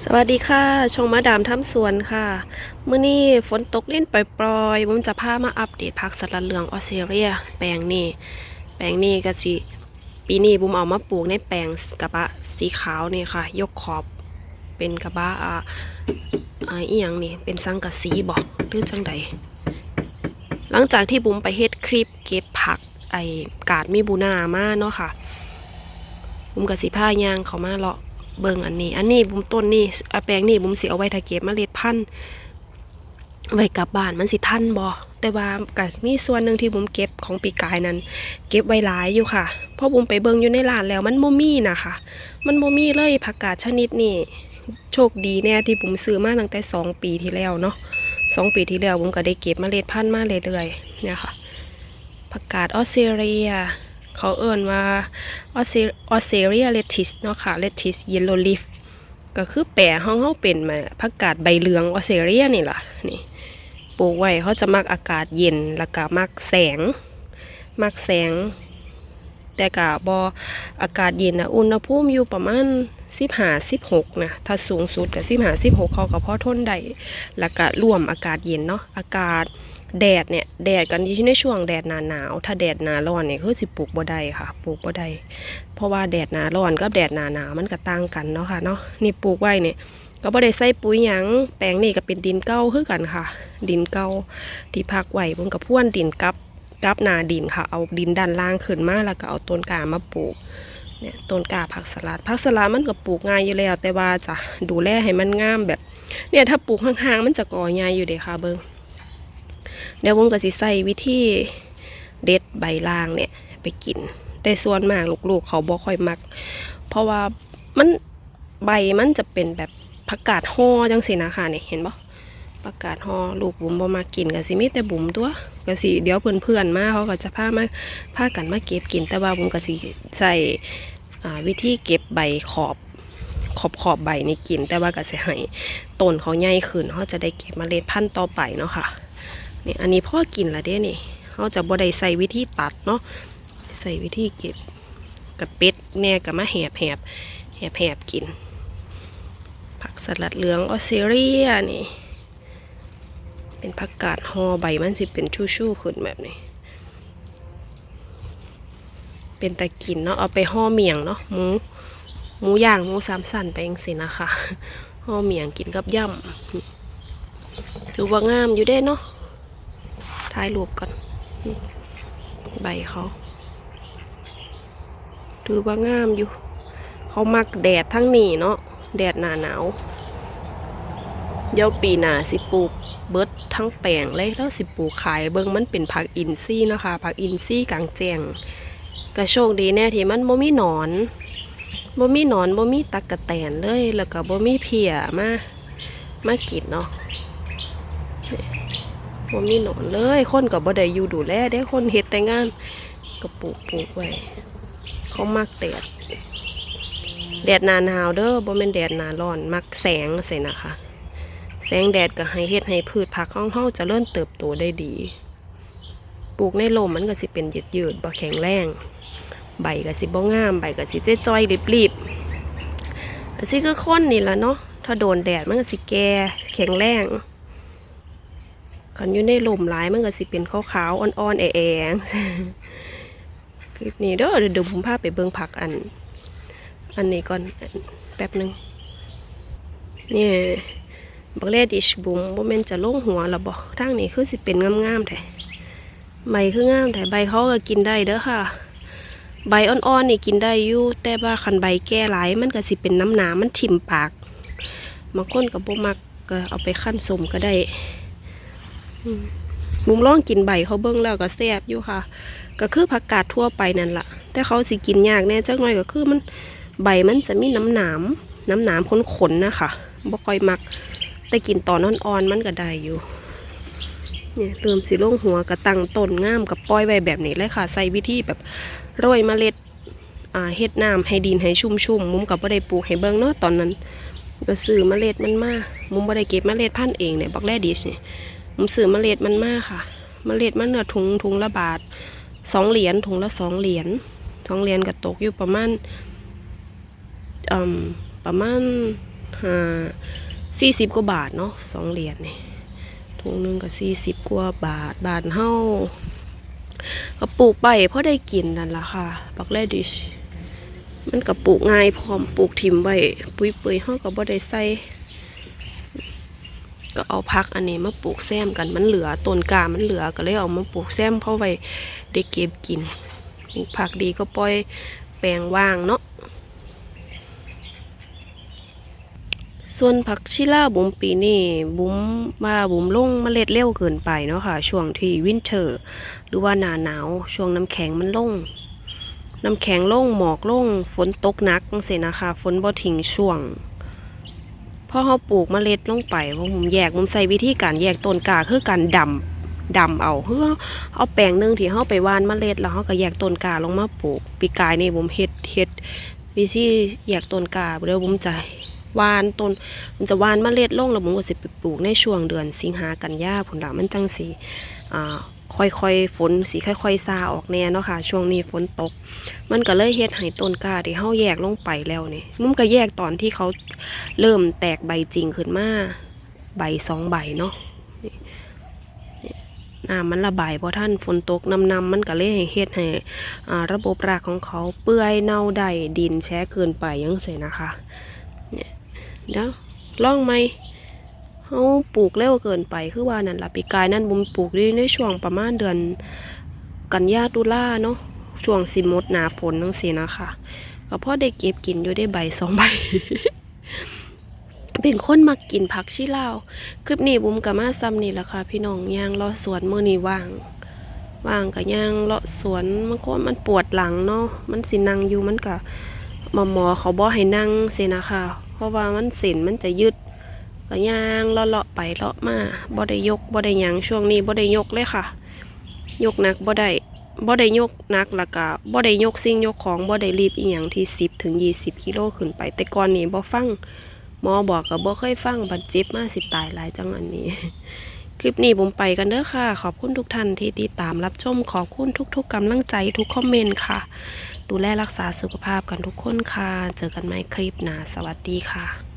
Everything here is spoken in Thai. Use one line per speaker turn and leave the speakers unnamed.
สวัสดีค่ะ ชงมาดามทำสวนค่ะ เมื้อนี้ฝนตกเล่นปล่อยๆผมจะพามาอัปเดตผักสลัดเหลืองออสเตรเลีย แปลงนี้แปลงนี้ก็สิปีนี้บุมเอามาปลูกในแปลงกระบะสีขาวนี่ค่ะ ยกขอบเป็นกระบะอ่าอ่าอีหยังนี่ เป็นสังกะสีบอกหรือจังใด หลังจากที่บุมไปเฮ็ดคลิปเก็บผักไอกาดมีบูนามาเนาะค่ะบุมกับสีผ้ายางเขามาเลาะ เบิ่งอันนี้ อันนี้บุมต้นนี่อแปลงนี่บุมสิเอาไว้ถ้าเก็บเมล็ดพันธุ์ไว้กลับบ้านมันสิทันบ่แต่ว่าก็มีส่วนหนึ่งที่บุมเก็บของปีกายนั้น เก็บไว้หลายอยู่ค่ะเพราะบุมไปเบิ่งอยู่ในร้านแล้วมันบ่มีนะคะ มันบ่มีเลยผักกาดชนิดนี้โชคดีแน่ที่บุมซื้อมาตั้งแต่สองปีที่แล้วเนาะสองปีที่แล้วบุมก็ได้เก็บเมล็ดพันธุ์มาเรื่อยๆเนี่ยค่ะผักกาดออสเตรเลีย เขาเอิ่นว่าออสเตรออสเรเลียเลติสเนาะค่ะเลติสเยลโลลีฟก็คือแปะห้องเขาเป็นมาผักกาดใบเหลืองออสเตรเลียนี่ล่ะนี่ปลูกไว้เขาจะมักอากาศเย็นแล้วก็มักแสง มักแสง แต่กะบออากาศเย็นนะอุณหภูมิอยู่ประมาณสิบห้าสิบหกนะถ้าสูงสุดกับสิบห้าสิบหกเขาก็พอทนได้แล้วก็ร่วมอากาศเย็นเนาะอากาศ แดดเนี่ยแดดกันที่ในช่วงแดดหนาหนาว ถ้าแดดหนาร้อนเนี่ยคือสิปลูกบ่ได้ค่ะ ปลูกบ่ได้เพราะว่าแดดหนาร้อนกับแดดหนาหนาวมันก็ต่างกันเนาะค่ะเนาะนี่ปลูกไว้เนี่ยก็บ่ได้ใส่ปุ๋ยหยังแปลงนี่ก็เป็นดินเก่าคือกันค่ะ ดินเก่าที่พักไว้ผมกับพ่วนดินกับกับนาดินค่ะ เอาดินด้านล่างขึ้นมาแล้วก็เอาต้นกามาปลูกเนี่ยต้นกาผักสลัดผักสลัดมันก็ปลูกง่ายอยู่แล้ว แต่ว่าจะดูแลให้มันงามแบบ เนี่ยถ้าปลูกห่างๆมันจะก่อใหญ่อยู่เด้ค่ะเบิง เดี๋ยวผมก็สิใส่วิธีเด็ดใบล่างเนี่ย ไปกิน แต่ส่วนมากลูกๆ เขาบ่ค่อยมัก เพราะว่ามันใบมันจะเป็นแบบผักกาดห่อจังสินะคะเนี่ยเห็นปะผักกาดห่อลูกบุ๋มบ่มากินก็สิมีแต่บุ๋มตัวก็สิเดี๋ยวเพื่อนๆมาเขาก็จะพามาพากันมาเก็บกินแต่ว่าผมก็สิใส่วิธีเก็บใบขอบขอบขอบใบในกิน แต่ว่าก็สิให้ต้นเขาใหญ่ขึ้นเขาจะได้เก็บเมล็ดพันธุ์ต่อไปเนาะค่ะ นี่อันนี้พ่อกินละเด้นี่เขาจะบ่ได้ใส่วิธีตัดเนาะใส่วิธีเก็บกับเป็ดแน่กับมาแหบแหบแหบแหบกิน ผักสลัดเหลืองออสเตรเลียนี่ เป็นผักกาดห่อใบมันสิเป็นชู่ๆขึ้นแบบนี้ เป็นตะกินเนาะเอาไปห่อเมียงเนาะหมูหมูย่างหมูสามสันไปเองสินะคะห่อเมียงกินกับย่ำถือว่างามอยู่เด้เนาะ ถ่ายรูปก่อน ใบเขาถือว่างามอยู่ เขามักแดดทั้งนี้เนาะ แดดหนาหนาว เดี๋ยวปีหนาสิปลูกเบิดทั้งแปลงเลยแล้วสิปลูกขายเบิ่งมันเป็นผักอินทรีย์เนะคะผักอินทรีย์กลางแจ้งก็โชคดีแน่ที่มันบ่มีหนอนบ่มีหนอนบ่มีตักกะแตนเลย แล้วก็บ่มีเพียมามากินเนาะ นี่บ่มีหนอนเลย คนก็บ่ได้อยู่ดูแลได้คนเฮ็ดแต่งานก็ปลูกปลูกไว้ เขามักแดด แดดนานหนาวเด้อบ่แม่นแดดนาร้อน มักแสงใส่นะคะ แสงแดดก็ให้เฮ็ดให้พืชผักของเฮาเจะเริ่มเติบโตได้ดี ปลูกในลมมันก็สิเป็นยืดยืดบ่แข็งแรง ใบก็สิบ่งาม ใบก็สิเจ๊จ้อยรีบๆสิคือคนนี่ละเนาะ ถ้าโดนแดดมันก็สิแก่แข็งแรง คันอยู่ในลมหลายมันก็สิเป็นขาวๆอ่อนๆแอๆคลิปนี้เด้อเดี๋ยวผมพาไปเบิ่งผักอัน อันนี้ก่อนแป๊บหนึ่งนี่บักแรดิชบุ๋มบ่แม่นจะลงหัวและบ่ทางนี้คือสิเป็นงามๆแท้ใบคืองามแท้ใบเขาก็กินได้เด้อค่ะ ใบอ่อนๆนี่กินได้อยู่แต่ว่าคันใบแก่หลายมันก็สิเป็นน้ำหนามันถิ่มปากบางคนก็บ่มักก็เอาไปคั่นสมก็ได้ บุ๋มล่องกินใบเขาเบิ่งแล้วก็แซ่บอยู่ค่ะ ก็คือผักกาดทั่วไปนั่นแหละแต่เขาสิกินยากแน่จักหน่อยก็คือมันใบมันจะมีน้ำหนามน้ำหนามขนๆนะคะบ่ค่อยมัก แต่กินตอนอ่อนๆมันก็ได้อยู่เนี่ยเริ่มสิลงหัวกระตังต้นง่ามกับปล่อยไว้แบบนี้เลยค่ะ ใส่วิธีแบบโรยเมล็ดอ่าเฮ็ดน้ำให้ดินให้ชุ่มๆมุมกับบ่ได้ปลูกให้เบิ่งเนาะตอนนั้น ก็ซื้อเมล็ดมันมามุมบ่ได้เก็บเมล็ดพันธุ์เองเนี่ยบักแรดิชเนี่ย มุมซื้อเมล็ดมันมากค่ะ เมล็ดมันเนื้อถุงถุงละบาทสองเหรียญถุงละสองเหรียญสองเหรียญก็ตกอยู่ประมาณอืมประมาณห้าสี่สิบกว่าบาทเนาะสองเหรียญนี่ถุงหนึงก็สี่สิบกว่าบาท บาทเฮาก็ปลูกไปเพราะได้กินนั่นละค่ะบักแรดิชมันก็ปลูกง่ายพร้อมปลูกทิมไว้ปุยเปื่อยเฮาก็บ่ได้ใส่ ก็เอาพักอันนี้มาปลูกแซมกันมันเหลือต้นกามันเหลือก็เลยเอามาปลูกแซมเพราะไว้ได้เก็บกินปลูกผักดีก็ปล่อยแปลงว่างเนาะส่วนผักชิล่าบุ๋มปีนี้บุ๋มมาบุ๋มลงเมล็ดเร็วเกินไปเนาะค่ะ ช่วงที่วินเทอร์ หรือว่าหนาหนาว ช่วงน้ำแข็งมันลงน้ำแข็งลงหมอกลงฝนตกหนักจังซี่นะคะ ฝนบ่ทิ้งช่วง พอเขาปลูกเมล็ดลงไปว่าผมแยกผมใส่วิธีการแยกต้นกาคือการดำดำเอาเพื่อเอาแปลงหนึงที่เขาไปว่านเมล็ดแล้วเขาก็แยกต้นกาลงมาปลูก ปีกายนี่ผมเฮ็ดเฮ็ดวิธีแยกต้นกาเดี๋ยวผมจะวานต้นผมจะวานเมล็ดลงแล้วผมก็สิไปปลูกในช่วงเดือนสิงหากันยาผลละมันจังสีอ่า ค่อยๆฝนสีค่อยๆซาออกแน่เนาะค่ะ ช่วงนี้ฝนตก มันก็เลยเฮ็ดให้ต้นกลาที่เฮาแยกลงไปแล้วนี่มันก็แยกตอนที่เขาเริ่มแตกใบจริงขึ้นมาใบสองใบเนาะนี่นี่น้ำมันระบายพอท่านฝนตกน้ำนำมันก็เลยให้เฮ็ดให้อ่าระบบรากของเขาเปื่อยเน่าได้ดินแช่เกินไปยังเสียนะคะเนี่ยเดี๋ยวลองไหม เขาปลูกเร็วเกินไปคือว่านั่นละปีกายนั่นบุมปลูกได้ในช่วงประมาณเดือนกันยาตุลาเนาะช่วงสิมดหนาฝนนั่งสินะคะก็พอได้เก็บกินอยู่ได้ใบสองใบ เป็นคนมักกินผักชีลาวคลิปนี้บุมกับมาซ้ำนี่แหละค่ะ พี่น้องย่างเลาะสวนเมื้อนี้ว่างว่างกับย่างเลาะสวนมันก็มันปวดหลังเนาะมันสินั่งอยู่มันก็หมอหมอเขาบอกให้นั่งเสนะคะเพราะว่ามันเส้นมันจะยืด ก็ย่างเลาะไปเลาะมาบ่ได้ยกบ่ได้ยังช่วงนี้บ่ได้ยกเลยค่ะ ยกหนักบ่ได้บ่ได้ยกหนักแล้วก็บ่ได้ยกสิ่งยกของบ่ได้รีบอีหยังที่10ถึง20กิโลขึ้นไป แต่ก่อนนี้บ่ฟังหมอบอกก็บ่เคยฟังบัดเจ็บมาสิตายหลายจังอันนี้ คลิปนี้ผมไปกันเด้อค่ะ ขอบคุณทุกท่านที่ติดตามรับชมขอบคุณทุก ๆกำลังใจทุกคอมเมนต์ค่ะ ดูแลรักษาสุขภาพกันทุกคนค่ะ เจอกันใหม่คลิปหน้าสวัสดีค่ะ